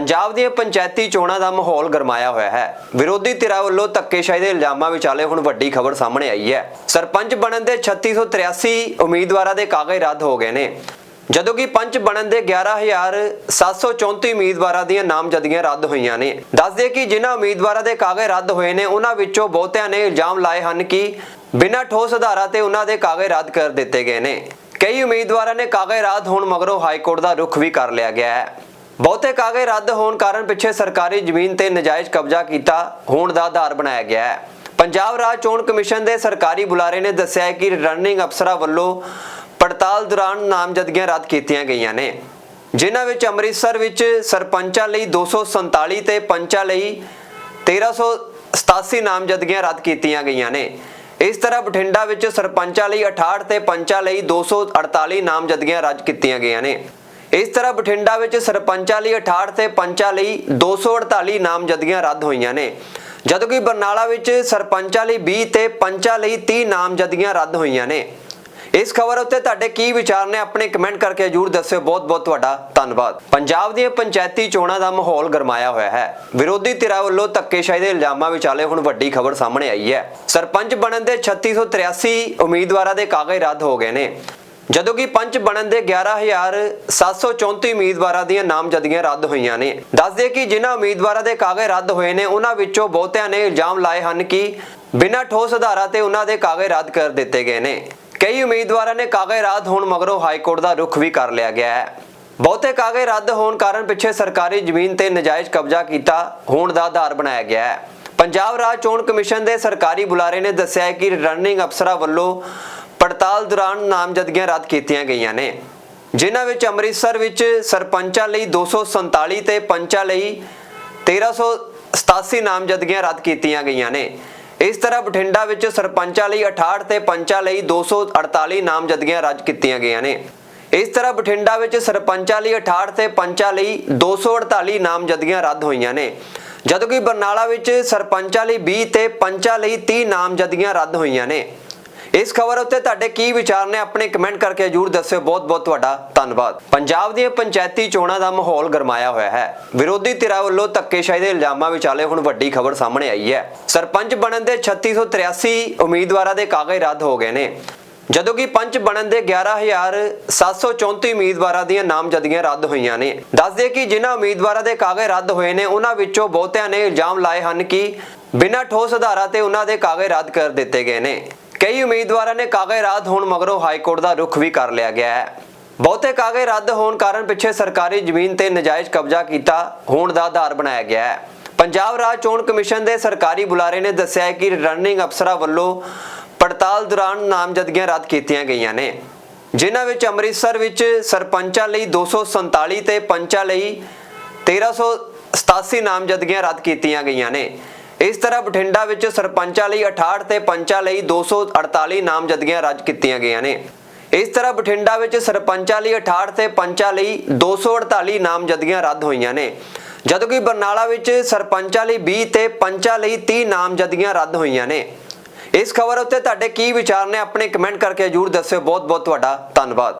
ਪੰਜਾਬ ਦੀਆਂ ਪੰਚਾਇਤੀ ਚੋਣਾਂ ਦਾ ਮਾਹੌਲ ਗਰਮਾਇਆ ਹੋਇਆ ਹੈ। ਵਿਰੋਧੀ ਧਿਰਾਂ ਵੱਲੋਂ ਧੱਕੇਸ਼ਾਹੀ ਦੇ ਇਲਜ਼ਾਮਾਂ ਵਿਚਾਲੇ ਹੁਣ ਵੱਡੀ ਖਬਰ ਸਾਹਮਣੇ ਆਈ ਹੈ। ਸਰਪੰਚ ਬਣਨ ਦੇ 3683 ਉਮੀਦਵਾਰਾਂ ਦੇ ਕਾਗਜ਼ ਰੱਦ ਹੋ ਗਏ ਨੇ। ਜਦੋਂ ਕਿ ਪੰਚ ਬਣਨ ਦੇ 11734 ਉਮੀਦਵਾਰਾਂ ਦੀਆਂ ਨਾਮਜ਼ਦਗੀਆਂ ਰੱਦ ਹੋਈਆਂ ਨੇ। ਦੱਸਦੇ ਕਿ ਜਿਨ੍ਹਾਂ ਉਮੀਦਵਾਰਾਂ ਦੇ ਕਾਗਜ਼ ਰੱਦ ਹੋਏ ਨੇ, ਉਹਨਾਂ ਵਿੱਚੋਂ ਬਹੁਤਿਆਂ ਨੇ ਇਲਜ਼ਾਮ ਲਾਏ ਹਨ ਕਿ ਬਿਨਾਂ ਠੋਸ ਆਧਾਰਾਂ ਤੇ ਉਹਨਾਂ ਦੇ ਕਾਗਜ਼ ਰੱਦ ਕਰ ਦਿੱਤੇ ਗਏ ਨੇ। ਕਈ ਉਮੀਦਵਾਰਾਂ ਨੇ ਕਾਗਜ਼ ਰੱਦ ਹੋਣ ਮਗਰੋਂ ਹਾਈ ਕੋਰਟ ਦਾ ਰੁਖ ਵੀ ਕਰ ਲਿਆ ਗਿਆ ਹੈ। ਬਹੁਤੇ ਕਾਗਜ਼ ਰੱਦ ਹੋਣ ਕਾਰਨ ਪਿੱਛੇ ਸਰਕਾਰੀ ਜ਼ਮੀਨ ਤੇ ਨਜਾਇਜ਼ ਕਬਜ਼ਾ ਕੀਤਾ ਹੋਣ ਦਾ ਆਧਾਰ ਬਣਾਇਆ ਗਿਆ ਹੈ। ਪੰਜਾਬ ਰਾਜ ਚੋਣ ਕਮਿਸ਼ਨ ਦੇ ਸਰਕਾਰੀ ਬੁਲਾਰੇ ਨੇ ਦੱਸਿਆ ਹੈ ਕਿ ਰਿਟਰਨਿੰਗ ਅਫਸਰਾਂ ਵੱਲੋਂ ਪੜਤਾਲ ਦੌਰਾਨ ਨਾਮਜ਼ਦਗੀਆਂ ਰੱਦ ਕੀਤੀਆਂ ਗਈਆਂ ਨੇ। ਜਿਨ੍ਹਾਂ ਵਿੱਚ ਅੰਮ੍ਰਿਤਸਰ ਵਿੱਚ ਸਰਪੰਚਾਂ ਲਈ 247 ਤੇ ਪੰਚਾਂ ਲਈ 1387 ਨਾਮਜ਼ਦਗੀਆਂ ਰੱਦ ਕੀਤੀਆਂ ਗਈਆਂ ਨੇ। ਇਸ ਤਰ੍ਹਾਂ ਬਠਿੰਡਾ ਵਿੱਚ ਸਰਪੰਚਾਂ ਲਈ 68 ਤੇ ਪੰਚਾਂ ਲਈ 248 ਨਾਮਜ਼ਦਗੀਆਂ ਰੱਦ ਕੀਤੀਆਂ ਗਈਆਂ ਨੇ। ਇਸ ਤਰ੍ਹਾਂ ਬਠਿੰਡਾ ਵਿੱਚ ਸਰਪੰਚਾਂ ਲਈ 68 ਤੇ ਪੰਚਾਂ ਲਈ 248 ਨਾਮਜ਼ਦਗੀਆਂ ਰੱਦ ਹੋਈਆਂ ਨੇ। ਜਦੋਂ ਕਿ ਬਰਨਾਲਾ ਵਿੱਚ ਸਰਪੰਚਾਂ ਲਈ 20 ਤੇ ਪੰਚਾਂ ਲਈ 30 ਨਾਮਜ਼ਦਗੀਆਂ ਰੱਦ ਹੋਈਆਂ ਨੇ। ਇਸ ਖਬਰ ਉੱਤੇ ਤੁਹਾਡੇ ਕੀ ਵਿਚਾਰ ਨੇ ਆਪਣੇ ਕਮੈਂਟ ਕਰਕੇ ਜਰੂਰ ਦੱਸਿਓ। ਬਹੁਤ ਬਹੁਤ ਤੁਹਾਡਾ ਧੰਨਵਾਦ। ਪੰਜਾਬ ਦੀਆਂ ਪੰਚਾਇਤੀ ਚੋਣਾਂ ਦਾ ਮਾਹੌਲ ਗਰਮਾਇਆ ਹੋਇਆ ਹੈ। ਵਿਰੋਧੀ ਧਿਰਾਂ ਵੱਲੋਂ ਧੱਕੇਸ਼ਾਹੀ ਦੇ ਇਲਜ਼ਾਮਾਂ ਵਿਚਾਲੇ ਹੁਣ ਵੱਡੀ ਖਬਰ ਸਾਹਮਣੇ ਆਈ ਹੈ। ਸਰਪੰਚ ਬਣਨ ਦੇ 3683 ਉਮੀਦਵਾਰਾਂ ਦੇ ਕਾਗਜ਼ ਰੱਦ ਹੋ ਗਏ ਨੇ। ਜਦੋਂ ਕਿ ਪੰਚ ਬਣਨ ਦੇ 11734 ਉਮੀਦਵਾਰਾਂ ਦੀਆਂ ਨਾਮਜ਼ਦਗੀਆਂ ਰੱਦ ਹੋਈਆਂ ਨੇ। ਦੱਸਦੇ ਕਿ ਜਿਨ੍ਹਾਂ ਉਮੀਦਵਾਰਾਂ ਦੇ ਕਾਗਜ਼ ਰੱਦ ਹੋਏ ਨੇ, ਉਹਨਾਂ ਵਿੱਚੋਂ ਬਹੁਤਿਆਂ ਨੇ ਇਲਜ਼ਾਮ ਲਾਏ ਹਨ ਕਿ ਬਿਨਾਂ ਠੋਸ ਆਧਾਰਾਂ ਤੇ ਉਹਨਾਂ ਦੇ ਕਾਗਜ਼ ਰੱਦ ਕਰ ਦਿੱਤੇ ਗਏ ਨੇ। ਕਈ ਉਮੀਦਵਾਰਾਂ ਨੇ ਕਾਗਜ਼ ਰੱਦ ਹੋਣ ਮਗਰੋਂ ਹਾਈ ਕੋਰਟ ਦਾ ਰੁਖ ਵੀ ਕਰ ਲਿਆ ਗਿਆ ਹੈ। ਬਹੁਤੇ ਕਾਗਜ਼ ਰੱਦ ਹੋਣ ਕਾਰਨ ਪਿੱਛੇ ਸਰਕਾਰੀ ਜ਼ਮੀਨ ਤੇ ਨਜਾਇਜ਼ ਕਬਜ਼ਾ ਕੀਤਾ ਹੋਣ ਦਾ ਆਧਾਰ ਬਣਾਇਆ ਗਿਆ ਹੈ। ਪੰਜਾਬ ਰਾਜ ਚੋਣ ਕਮਿਸ਼ਨ ਦੇ ਸਰਕਾਰੀ ਬੁਲਾਰੇ ਨੇ ਦੱਸਿਆ ਹੈ ਕਿ ਰਿਟਰਨਿੰਗ ਅਫਸਰਾਂ ਵੱਲੋਂ ਹੜਤਾਲ ਦੌਰਾਨ ਨਾਮਜ਼ਦਗੀਆਂ ਰੱਦ ਕੀਤੀਆਂ ਗਈਆਂ ਨੇ, ਜਿਨ੍ਹਾਂ ਵਿੱਚ ਅੰਮ੍ਰਿਤਸਰ ਵਿੱਚ ਸਰਪੰਚਾਂ ਲਈ 247 ਤੇ ਪੰਚਾਂ ਲਈ 1387 ਨਾਮਜ਼ਦਗੀਆਂ ਰੱਦ ਕੀਤੀਆਂ ਗਈਆਂ ਨੇ। ਇਸ ਤਰ੍ਹਾਂ ਬਠਿੰਡਾ ਵਿੱਚ ਸਰਪੰਚਾਂ ਲਈ 68 ਤੇ ਪੰਚਾਂ ਲਈ 248 ਨਾਮਜ਼ਦਗੀਆਂ ਰੱਦ ਕੀਤੀਆਂ ਗਈਆਂ ਨੇ। ਇਸ ਤਰ੍ਹਾਂ ਬਠਿੰਡਾ ਵਿੱਚ ਸਰਪੰਚਾਂ ਲਈ 68 ਤੇ ਪੰਚਾਂ ਲਈ 248 ਨਾਮਜ਼ਦਗੀਆਂ ਰੱਦ ਹੋਈਆਂ ਨੇ ਜਦੋਂ ਕਿ ਬਰਨਾਲਾ ਵਿੱਚ ਸਰਪੰਚਾਂ ਲਈ 20 ਤੇ ਪੰਚਾਂ ਲਈ 30 ਨਾਮਜ਼ਦਗੀਆਂ ਰੱਦ ਹੋਈਆਂ ਨੇ। ਇਸ ਖਬਰ ਉੱਤੇ ਤੁਹਾਡੇ ਕੀ ਵਿਚਾਰ ਨੇ ਆਪਣੇ ਕਮੈਂਟ ਕਰਕੇ ਜਰੂਰ ਦੱਸਿਓ। ਬਹੁਤ ਬਹੁਤ ਤੁਹਾਡਾ ਧੰਨਵਾਦ। ਪੰਜਾਬ ਦੀਆਂ ਪੰਚਾਇਤੀ ਚੋਣਾਂ ਦਾ ਮਾਹੌਲ ਗਰਮਾਇਆ ਹੋਇਆ ਹੈ। ਵਿਰੋਧੀ ਧਿਰਾਂ ਵੱਲੋਂ ਧੱਕੇਸ਼ਾਹੀ ਦੇ ਇਲਜ਼ਾਮਾਂ ਵਿਚਾਲੇ ਹੁਣ ਵੱਡੀ ਖਬਰ ਸਾਹਮਣੇ ਆਈ ਹੈ। ਸਰਪੰਚ ਬਣਨ ਦੇ 3683 ਉਮੀਦਵਾਰਾਂ ਦੇ ਕਾਗਜ਼ ਰੱਦ ਹੋ ਗਏ ਨੇ। ਜਦੋਂ ਕਿ ਪੰਚ ਬਣਨ ਦੇ 11734 ਉਮੀਦਵਾਰਾਂ ਦੀਆਂ ਨਾਮਜ਼ਦਗੀਆਂ ਰੱਦ ਹੋਈਆਂ ਨੇ। ਦੱਸਦੇ ਕਿ ਜਿਨ੍ਹਾਂ ਉਮੀਦਵਾਰਾਂ ਦੇ ਕਾਗਜ਼ ਰੱਦ ਹੋਏ ਨੇ, ਉਹਨਾਂ ਵਿੱਚੋਂ ਬਹੁਤਿਆਂ ਨੇ ਇਲਜ਼ਾਮ ਲਾਏ ਹਨ ਕਿ ਬਿਨਾਂ ਠੋਸ ਆਧਾਰਾਂ ਤੇ ਉਹਨਾਂ ਦੇ ਕਾਗਜ਼ ਰੱਦ ਕਰ ਦਿੱਤੇ ਗਏ ਨੇ। ਕਈ ਉਮੀਦਵਾਰਾਂ ਨੇ ਕਾਗਜ਼ ਰੱਦ ਹੋਣ ਮਗਰੋਂ ਹਾਈ ਕੋਰਟ ਦਾ ਰੁਖ ਵੀ ਕਰ ਲਿਆ ਗਿਆ ਹੈ। ਬਹੁਤੇ ਕਾਗਜ਼ ਰੱਦ ਹੋਣ ਕਾਰਨ ਪਿੱਛੇ ਸਰਕਾਰੀ ਜ਼ਮੀਨ ਤੇ ਨਜਾਇਜ਼ ਕਬਜ਼ਾ ਕੀਤਾ ਹੋਣ ਦਾ ਆਧਾਰ ਬਣਾਇਆ ਗਿਆ ਹੈ। ਪੰਜਾਬ ਰਾਜ ਚੋਣ ਕਮਿਸ਼ਨ ਦੇ ਸਰਕਾਰੀ ਬੁਲਾਰੇ ਨੇ ਦੱਸਿਆ ਹੈ ਕਿ ਰਿਟਰਨਿੰਗ ਅਫਸਰਾਂ ਵੱਲੋਂ ਪੜਤਾਲ ਦੌਰਾਨ ਨਾਮਜ਼ਦਗੀਆਂ ਰੱਦ ਕੀਤੀਆਂ ਗਈਆਂ ਨੇ। ਜਿਨ੍ਹਾਂ ਵਿੱਚ ਅੰਮ੍ਰਿਤਸਰ ਵਿੱਚ ਸਰਪੰਚਾਂ ਲਈ 247 ਤੇ ਪੰਚਾਂ ਲਈ 1387 ਨਾਮਜ਼ਦਗੀਆਂ ਰੱਦ ਕੀਤੀਆਂ ਗਈਆਂ ਨੇ। ਇਸ ਤਰ੍ਹਾਂ ਬਠਿੰਡਾ ਵਿੱਚ ਸਰਪੰਚਾਂ ਲਈ 68 ਤੇ ਪੰਚਾਂ ਲਈ 248 ਨਾਮਜ਼ਦਗੀਆਂ ਰੱਦ ਕੀਤੀਆਂ ਗਈਆਂ ਨੇ। ਇਸ ਤਰ੍ਹਾਂ ਬਠਿੰਡਾ ਵਿੱਚ ਸਰਪੰਚਾਂ ਲਈ 68 ਤੇ ਪੰਚਾਂ ਲਈ 248 ਨਾਮਜ਼ਦਗੀਆਂ ਰੱਦ ਹੋਈਆਂ ਨੇ। ਜਦੋਂ ਕਿ ਬਰਨਾਲਾ ਵਿੱਚ ਸਰਪੰਚਾਂ ਲਈ 20 ਤੇ ਪੰਚਾਂ ਲਈ 30 ਨਾਮਜ਼ਦਗੀਆਂ ਰੱਦ ਹੋਈਆਂ ਨੇ। ਇਸ ਖਬਰ ਉੱਤੇ ਤੁਹਾਡੇ ਕੀ ਵਿਚਾਰ ਨੇ, ਆਪਣੇ ਕਮੈਂਟ ਕਰਕੇ ਜਰੂਰ ਦੱਸਿਓ। ਬਹੁਤ ਬਹੁਤ ਤੁਹਾਡਾ ਧੰਨਵਾਦ।